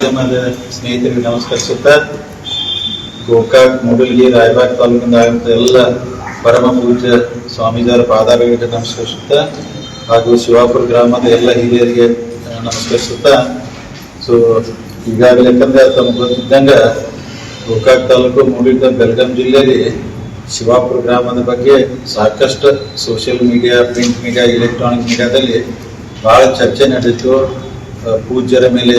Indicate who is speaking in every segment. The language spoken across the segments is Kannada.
Speaker 1: ಸ್ನೇಹಿತರಿಗೆ ನಮಸ್ಕರಿಸುತ್ತಾ ಗೋಕಾಕ್, ಮೂಡಲ್ಗಿ, ರಾಯಬಾಗ್ ತಾಲೂಕಿಂದ ಎಲ್ಲ ಪರಮ ಪೂಜ್ಯ ಸ್ವಾಮೀಜಿಯವರ ಪಾದಾಗಳಿಗೆ ನಮಸ್ಕರಿಸುತ್ತಾ ಹಾಗೂ ಶಿವಾಪುರ ಗ್ರಾಮದ ಎಲ್ಲ ಹಿರಿಯರಿಗೆ ನಮಸ್ಕರಿಸುತ್ತಾ. ಸೊ ಈಗಾಗಲೇ ಯಾಕಂದ್ರೆ ತಮ್ಗೆ ಗೊತ್ತಿದ್ದಂಗ ಗೋಕಾಕ್ ತಾಲೂಕು ಮೂಡಿದ ಬೆಳಗಾಂ ಜಿಲ್ಲೆಯಲ್ಲಿ ಶಿವಾಪುರ ಗ್ರಾಮದ ಬಗ್ಗೆ ಸಾಕಷ್ಟು social media print media electronic ಮೀಡಿಯಾದಲ್ಲಿ ಬಹಳ ಚರ್ಚೆ ನಡೆಯಿತು ಪೂಜ್ಯರ ಮೇಲೆ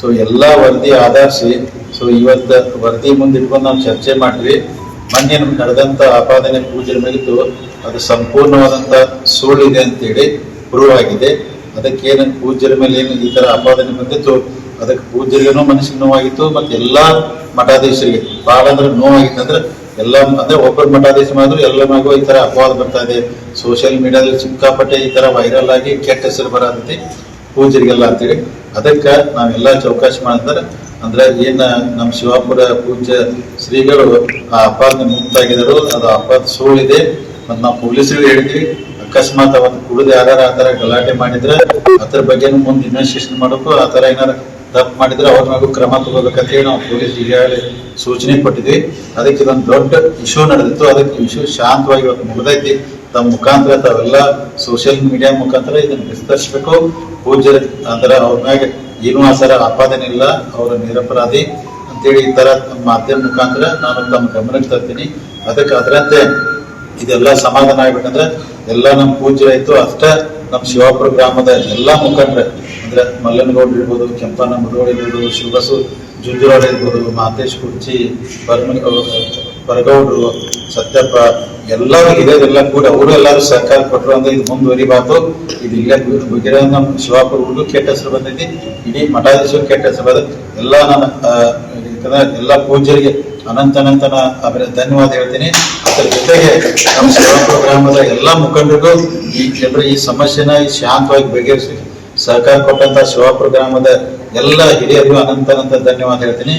Speaker 1: ಸೊ ಎಲ್ಲ ವರದಿ ಆಧರಿಸಿ ಸೊ ಇವತ್ತು ವರದಿ ಮುಂದೆ ಇಟ್ಕೊಂಡು ನಾವು ಚರ್ಚೆ ಮಾಡಿದ್ವಿ ಮೊನ್ನೆ ನಮ್ಗೆ ನಡೆದಂತ ಆಪಾದನೆ ಪೂಜೆ ಮುಗಿತು ಅದು ಸಂಪೂರ್ಣವಾದಂತ ಸುಳ್ಳಿದೆ ಅಂತೇಳಿ ಪ್ರೂವ್ ಆಗಿದೆ. ಅದಕ್ಕೆ ಏನು ಪೂಜ್ಯರ ಮೇಲೆ ಏನು ಈ ತರ ಆಪಾದನೆ ಬಂದಿತ್ತು, ಅದಕ್ಕೆ ಪೂಜ್ಯರಿಗೂ ಮನಸ್ಸಿಗೆ ನೋವಾಗಿತ್ತು, ಮತ್ತೆ ಎಲ್ಲಾ ಮಠಾಧೀಶರಿಗೆ ಬಹಳ ಅಂದ್ರೆ ನೋವಾಗಿತ್ತು ಅಂದ್ರೆ ಎಲ್ಲ ಅಂದ್ರೆ ಒಬ್ಬರು ಮಠಾಧೀಶ ಮಾಡಿದ್ರು ಎಲ್ಲ ಮಗು ಈ ತರ ಅಪವಾದ ಬರ್ತಾ ಇದೆ. ಸೋಷಿಯಲ್ ಮೀಡಿಯಾದಲ್ಲಿ ಸಿಕ್ಕಾಪಟ್ಟೆ ಈ ತರ ವೈರಲ್ ಆಗಿ ಕೆಟ್ಟ ಹೆಸರು ಬರತೈತಿ ಪೂಜ್ಯರಿಗೆಲ್ಲ ಅಂತೇಳಿ ಅದಕ್ಕೆ ನಾವೆಲ್ಲ ಚೌಕಾಶಿ ಮಾಡಿದ್ರೆ ಅಂದ್ರೆ ಏನ ನಮ್ಮ ಶಿವಾಪುರ ಪೂಜ ಶ್ರೀಗಳು ಆ ಅಪಾದ ಮುಕ್ತಾಗಿದ್ರು ಅದು ಅಪಾದ ಸುಳ್ಳಿದೆ. ಮತ್ತು ನಾವು ಪೊಲೀಸರಿಗೆ ಹೇಳಿದ್ವಿ ಅಕಸ್ಮಾತ್ ಅವತ್ತು ಕುಡಿದು ಯಾರು ಆ ತರ ಗಲಾಟೆ ಮಾಡಿದ್ರೆ, ಅದ್ರ ಬಗ್ಗೆ ಮುಂದೆ ಇನ್ವೆಸ್ಟಿಗೇಷನ್ ಮಾಡೋಕು ಆ ತರ ಏನಾರ ತಪ್ಪು ಮಾಡಿದ್ರೆ ಅವ್ರ ಮಗು ಕ್ರಮ ತಗೋಬೇಕಂತ ಹೇಳಿ ನಾವು ಪೊಲೀಸ್ ಈಗಾಗಲೇ ಸೂಚನೆ ಕೊಟ್ಟಿದ್ವಿ. ಅದಕ್ಕೆ ಇದೊಂದು ದೊಡ್ಡ ಇಶ್ಯೂ ನಡೆದಿತ್ತು. ಅದಕ್ಕೆ ಇಶ್ಯೂ ಶಾಂತವಾಗಿ ಇವತ್ತು ಮುಗ್ದೈತಿ. ತಮ್ಮ ಮುಖಾಂತರ ತಾವೆಲ್ಲ ಸೋಷಿಯಲ್ ಮೀಡಿಯಾ ಮುಖಾಂತರ ಇದನ್ನ ವಿಸ್ತರಿಸಬೇಕು. ಪೂಜ್ಯರ ಅಂದ್ರೆ ಅವ್ರ ಮ್ಯಾಗ ಏನೂ ಆ ಸರ ಆಪಾದನೆ ಇಲ್ಲ, ಅವರ ನಿರಪರಾಧಿ ಅಂತೇಳಿ ಈ ನಮ್ಮ ಮಾಧ್ಯಮ ಮುಖಾಂತರ ನಾನು ತಮ್ಮ ಗಮನಕ್ಕೆ ತರ್ತೀನಿ. ಅದಕ್ಕೆ ಅದರಂತೆ ಇದೆಲ್ಲ ಸಮಾಧಾನ ಆಗ್ಬೇಕಂದ್ರೆ ಎಲ್ಲ ನಮ್ಮ ಪೂಜ್ಯರಾಯ್ತು ಅಷ್ಟೇ ನಮ್ಮ ಶಿವಾಪುರ ಗ್ರಾಮದ ಎಲ್ಲಾ ಮುಖಂಡ್ರ, ಅಂದ್ರೆ ಮಲ್ಲನಗೌಡ್ರು ಇರ್ಬೋದು ಕೆಂಪಣ್ಣ ಮುಡೋಡ್ ಇರ್ಬೋದು, ಶಿವಬಸು ಜುಂಜುರಾಡ್ ಇರ್ಬೋದು ಮಾತೇಶ್ ಕುರ್ಚಿ ಬರ್ಮ ಬರಗೌಡ್ರು ಸತ್ಯಪ್ಪ ಎಲ್ಲರೂ ಇದೆಲ್ಲ ಕೂಡ ಅವರು ಎಲ್ಲರೂ ಸಹಕಾರ ಕೊಟ್ಟರು ಅಂದ್ರೆ ಇದು ಮುಂದುವರಿಬಾರ್ದು ಇದು ಇಲ್ಲೇ ನಮ್ಮ ಶಿವಾಪುರ ಹುಡುಗ ಕೆಟ್ಟ ಹೆಸರು ಬಂದೈತಿ. ಇಡೀ ಮಠಾಧೀಶರು ಕೆಟ್ಟ ಹೆಸರು ಬಂದ ಎಲ್ಲ ನನ್ನ ಎಲ್ಲ ಪೂಜ್ಯರಿಗೆ ಅನಂತ ಅನಂತನ ಧನ್ಯವಾದ ಹೇಳ್ತೀನಿ. ಅದರ ಜೊತೆಗೆ ನಮ್ಮ ಶಿವಾಪುರ ಗ್ರಾಮದ ಎಲ್ಲ ಮುಖಂಡರಿಗೂ ಈ ಜನರು ಈ ಸಮಸ್ಯೆನ ಶಾಂತವಾಗಿ ಬಗೆಹರಿಸಿ ಸಹಕಾರ ಕೊಟ್ಟಂತ ಶಿವಾಪುರ ಗ್ರಾಮದ ಎಲ್ಲ ಹಿರಿಯರಿಗೂ ಅನಂತ ಅನಂತ ಧನ್ಯವಾದ ಹೇಳ್ತೀನಿ.